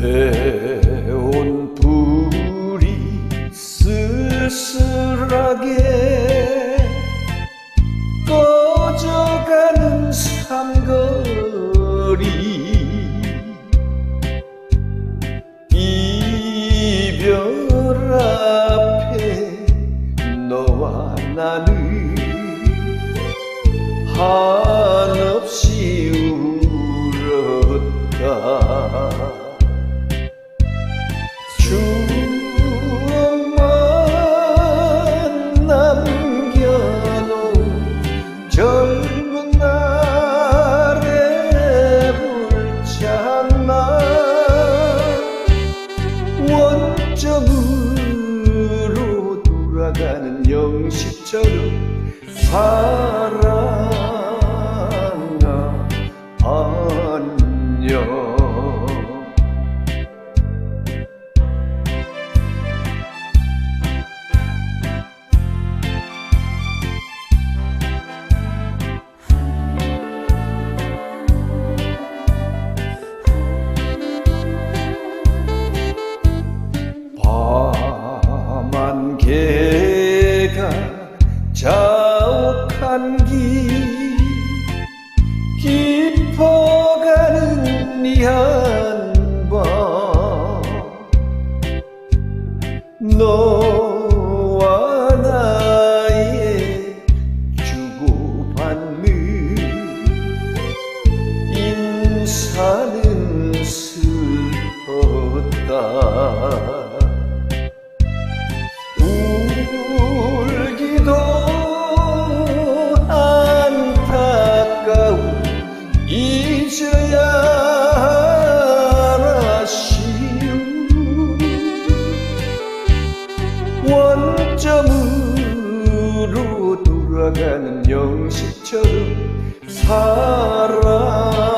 내온 불이 쓸쓸하게 꺼져가는 삼거리 이별 앞에 너와 나는 한 원점으로 돌아가는 영식처럼 자욱한 길 깊어가는 이 한밤 너와 나의 주고받는 인사는 슬펐다 돌아가는 영식처럼 사랑